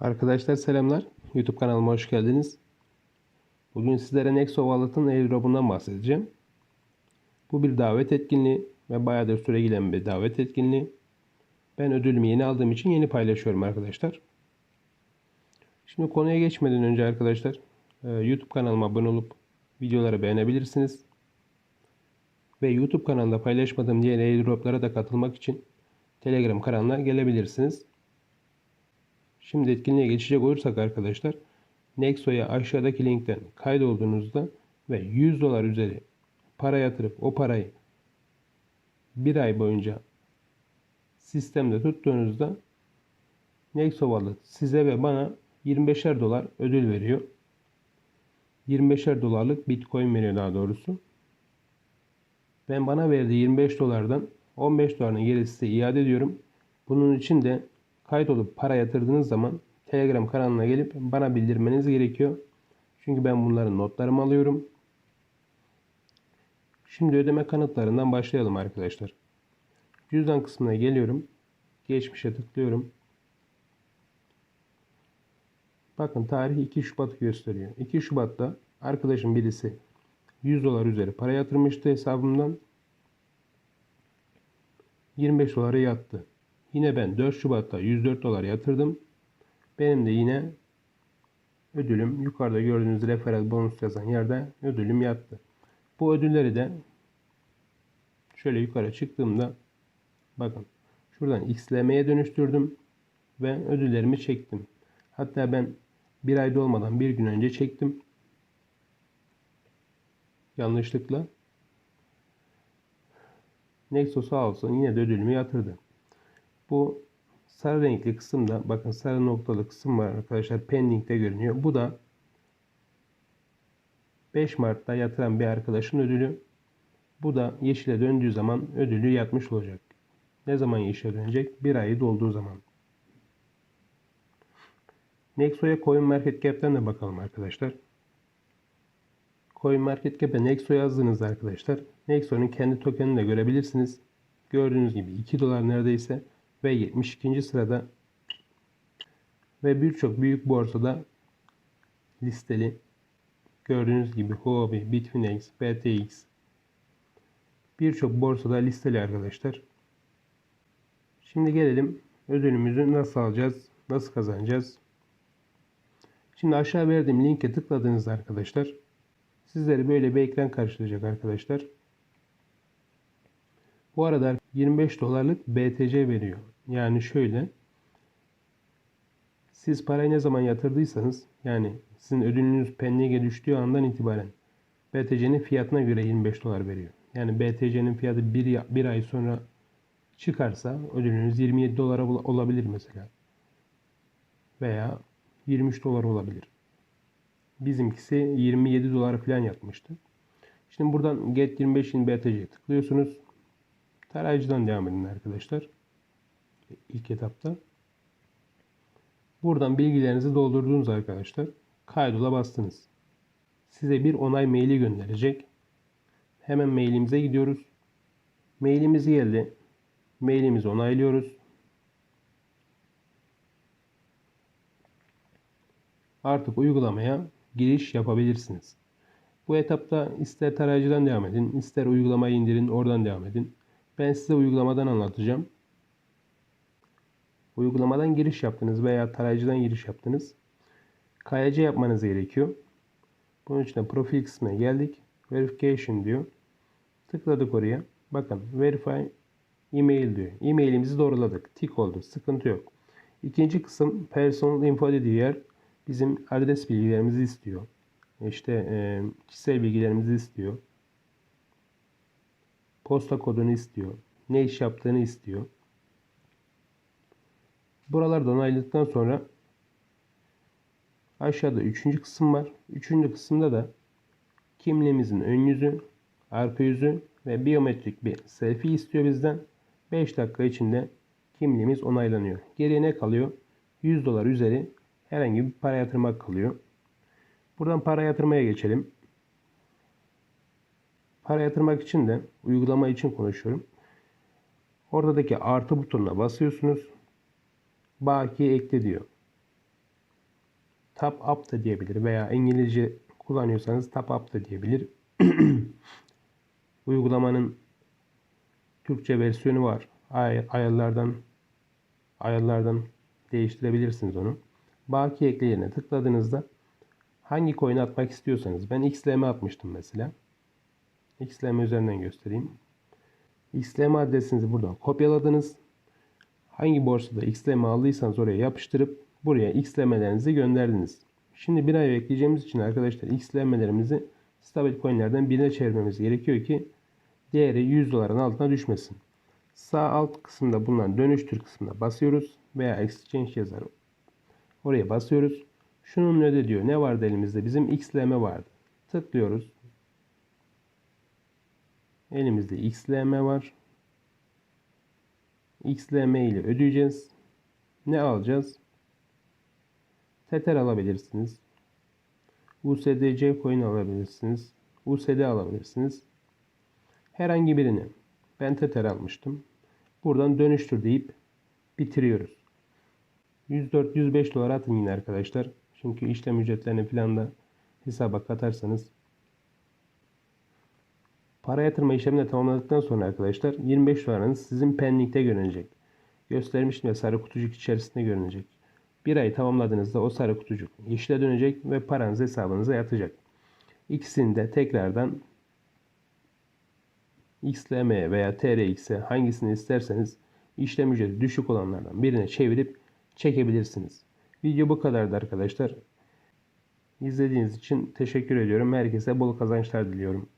Arkadaşlar selamlar. YouTube kanalıma hoş geldiniz. Bugün sizlere Nexo Wallet'ın airdrop'undan bahsedeceğim. Bu bir davet etkinliği ve bayağıdır süre gelen bir davet etkinliği. Ben ödülümü yeni aldığım için yeni paylaşıyorum arkadaşlar. Şimdi konuya geçmeden önce arkadaşlar e, YouTube kanalıma abone olup videoları beğenebilirsiniz. Ve YouTube kanalında paylaşmadığım diğer airdroplara da katılmak için Telegram kanalına gelebilirsiniz. Şimdi etkinliğe geçecek olursak arkadaşlar Nexo'ya aşağıdaki linkten kaydolduğunuzda ve 100 dolar üzeri para yatırıp o parayı bir ay boyunca sistemde tuttuğunuzda Nexo Wallet size ve bana 25'er dolar ödül veriyor. 25'er dolarlık Bitcoin veriyor daha doğrusu. Ben bana verdiği 25 dolardan 15 dolarını geri size iade ediyorum. Bunun için de kaydolup para yatırdığınız zaman Telegram kanalına gelip bana bildirmeniz gerekiyor. Çünkü ben bunların notlarımı alıyorum. Şimdi ödeme kanıtlarından başlayalım arkadaşlar. Cüzdan kısmına geliyorum. Geçmişe tıklıyorum. Bakın tarih 2 Şubat gösteriyor. 2 Şubat'ta arkadaşım birisi 100 dolar üzeri para yatırmıştı hesabımdan. 25 dolara yattı. Yine ben 4 Şubat'ta 104 dolar yatırdım. Benim de yine ödülüm yukarıda gördüğünüz referral bonus yazan yerde ödülüm yattı. Bu ödülleri de şöyle yukarı çıktığımda bakın şuradan XLM'ye dönüştürdüm ve ödüllerimi çektim. Hatta ben bir ayda olmadan bir gün önce çektim. Yanlışlıkla. Nexo sağ olsun yine de ödülümü yatırdı. Bu sarı renkli kısımda bakın sarı noktalı kısım var arkadaşlar pending'de görünüyor. Bu da 5 Mart'ta yatıran bir arkadaşın ödülü. Bu da yeşile döndüğü zaman ödülü yatmış olacak. Ne zaman yeşile dönecek? Bir ayı dolduğu zaman. Nexo'ya Coin Market Cap'ten de bakalım arkadaşlar. Coin Market Cap'e Nexo yazdığınızda arkadaşlar Nexo'nun kendi tokenini de görebilirsiniz. Gördüğünüz gibi 2 dolar neredeyse ve 72. sırada ve birçok büyük borsada listeli. Gördüğünüz gibi Huobi, Bitfinex, BTX birçok borsada listeli arkadaşlar. Şimdi gelelim ödülümüzü nasıl alacağız, nasıl kazanacağız. Şimdi aşağı verdiğim linke tıkladığınızda arkadaşlar sizleri böyle bir ekran karşılayacak arkadaşlar. Bu arada 25 dolarlık BTC veriyor. Yani şöyle siz parayı ne zaman yatırdıysanız yani sizin ödülünüz pending'e düştüğü andan itibaren BTC'nin fiyatına göre 25 dolar veriyor. Yani BTC'nin fiyatı bir, bir ay sonra çıkarsa ödülünüz 27 dolara olabilir mesela. Veya 23 dolar olabilir. Bizimkisi 27 dolar falan yapmıştı. Şimdi buradan Get 25'in BTC'ye tıklıyorsunuz. Tarayıcıdan devam edin arkadaşlar. İlk etapta. Buradan bilgilerinizi doldurduğunuz arkadaşlar. Kaydola bastınız. Size bir onay maili gönderecek. Hemen mailimize gidiyoruz. Mailimiz geldi. Mailimizi onaylıyoruz. Artık uygulamaya giriş yapabilirsiniz. Bu etapta ister tarayıcıdan devam edin, ister uygulamayı indirin, oradan devam edin. Ben size uygulamadan anlatacağım. Uygulamadan giriş yaptınız veya tarayıcıdan giriş yaptınız. KYC yapmanız gerekiyor. Bunun için de profil kısmına geldik. Verification diyor. Tıkladık oraya. Bakın verify email diyor. E-mailimizi doğruladık. Tik oldu. Sıkıntı yok. İkinci kısım personal info dediği yer bizim adres bilgilerimizi istiyor. İşte e, kişisel bilgilerimizi istiyor. Posta kodunu istiyor. Ne iş yaptığını istiyor. Buralarda onayladıktan sonra aşağıda üçüncü kısım var. Üçüncü kısımda da kimliğimizin ön yüzü, arka yüzü ve biyometrik bir selfie istiyor bizden. 5 dakika içinde kimliğimiz onaylanıyor. Geriye ne kalıyor? 100 dolar üzeri herhangi bir para yatırmak kalıyor. Buradan para yatırmaya geçelim. Para yatırmak için de uygulama için konuşuyorum. Oradaki artı butonuna basıyorsunuz. Baki ekle diyor. top up da diyebilir veya İngilizce kullanıyorsanız top up da diyebilir. Uygulamanın Türkçe versiyonu var. Ay, ayarlardan ayarlardan değiştirebilirsiniz onu. Baki ekle yerine tıkladığınızda hangi coin'i atmak istiyorsanız ben XLM atmıştım mesela. XLM üzerinden göstereyim. XLM adresinizi buradan kopyaladınız. Hangi borsada XLM aldıysanız oraya yapıştırıp buraya XLM'lerinizi gönderdiniz. Şimdi bir ay bekleyeceğimiz için arkadaşlar XLM'lerimizi stabil coinlerden birine çevirmemiz gerekiyor ki değeri 100 doların altına düşmesin. Sağ alt kısımda bulunan dönüştür kısmına basıyoruz veya exchange yazar. Oraya basıyoruz. Şunun öde diyor. Ne vardı elimizde? Bizim XLM vardı. Tıklıyoruz. Elimizde XLM var. XLM ile ödeyeceğiz. Ne alacağız? Tether alabilirsiniz. USDC coin alabilirsiniz. USD alabilirsiniz. Herhangi birini. Ben Tether almıştım. Buradan dönüştür deyip bitiriyoruz. 104-105 dolar atın yine arkadaşlar. Çünkü işlem ücretlerini falan da hesaba katarsanız Para yatırma işlemini tamamladıktan sonra arkadaşlar 25 dolarınız sizin pending'de görünecek. Göstermiştim ya sarı kutucuk içerisinde görünecek. Bir ay tamamladığınızda o sarı kutucuk yeşile dönecek ve paranız hesabınıza yatacak. İkisini de tekrardan XLM veya TRX'e hangisini isterseniz işlem ücreti düşük olanlardan birine çevirip çekebilirsiniz. Video bu kadardı arkadaşlar. İzlediğiniz için teşekkür ediyorum. Herkese bol kazançlar diliyorum.